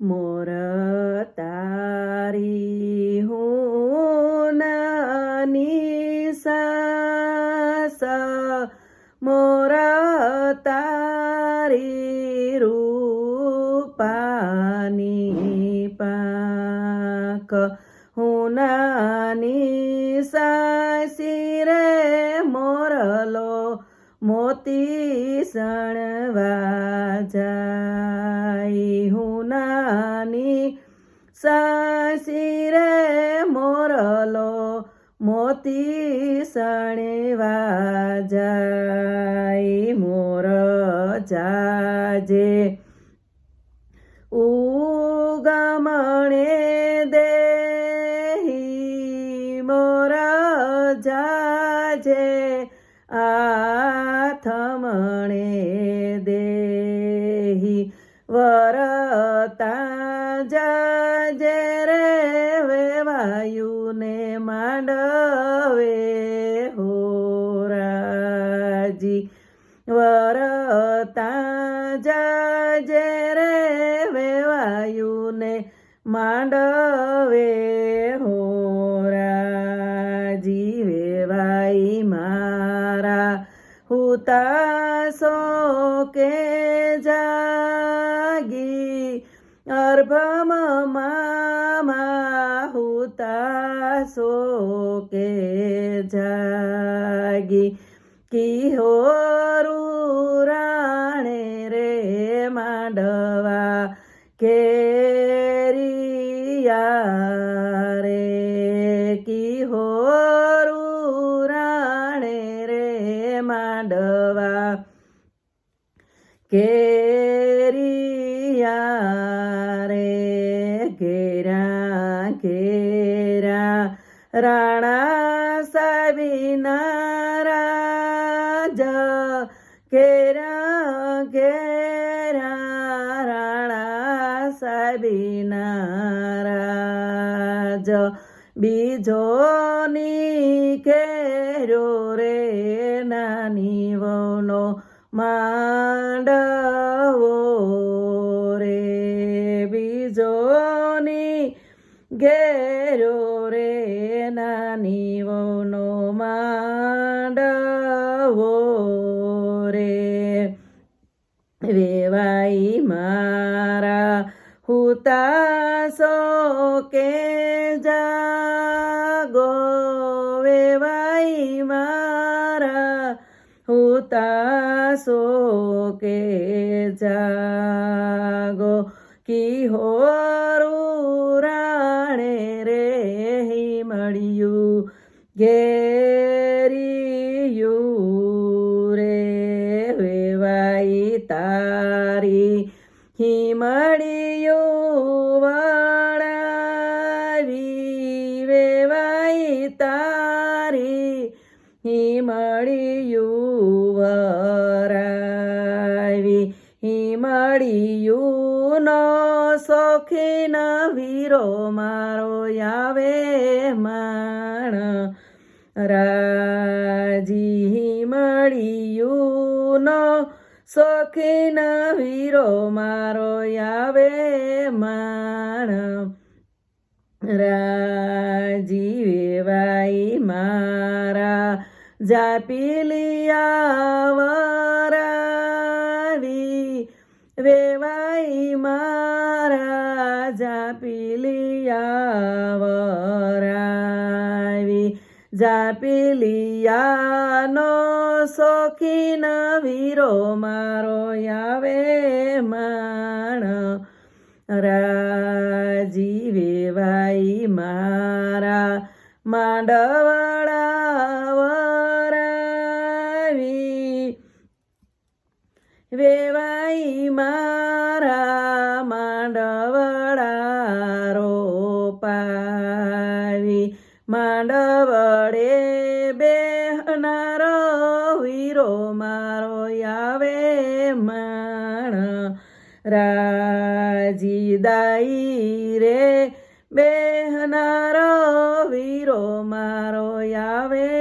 મોર તારી હો નાની સાસ મોર તારી રૂપાની પાક હું નાની સાસી રે મોરલો મોતી સણવા જાય હું નાની સાસી રે મોરલો મોતી સણવા આથમણે દેહી વરતા જાજે રે વેવાયુને માંડવે હોરાજી વરતા જાજે રે વેવાયુને માંડવે હુતાસો કે જાગી અર્ભમ મામા હુતાસો કે જાગી કિહોરું રાણા સાબીના રાજ ઘેરા ઘેરા રાણા સાબીના રાજ બીજોની ઘેરો રે નાની વનો માંડવો રે બીજોની ઘેરો રે નાની વનો માંડવો રે વેવાઈ મારા હુતાસો કે જાગો વેવાઈ મારા હુતાસો કે જાગો કિહોરું ઘેરિયું રે વેવાઈ તારી હિમળિયું વળાવી વેવાઈ તારી હિમળિયું વરાવી હિમળિયું નો શોખીન વીરો મારો આવે માણ રાજી હિમળિયું ન. શોખીન વીરો મારો આવે માણ. રાજી વેવાઈ મારા જાપીલિયા વરાવી વેવાઈ મારા જાપીલિયા જાપીલિયાનો શોખીન વીરો મારો આવે માણ. રાજી વેવાઈ મારા માંડવડા વરાવી. વેવાઈ મારા માંડવડા મારો આવે માણ. રાજી દાઈ રે બેહનારો વીરો મારો આવે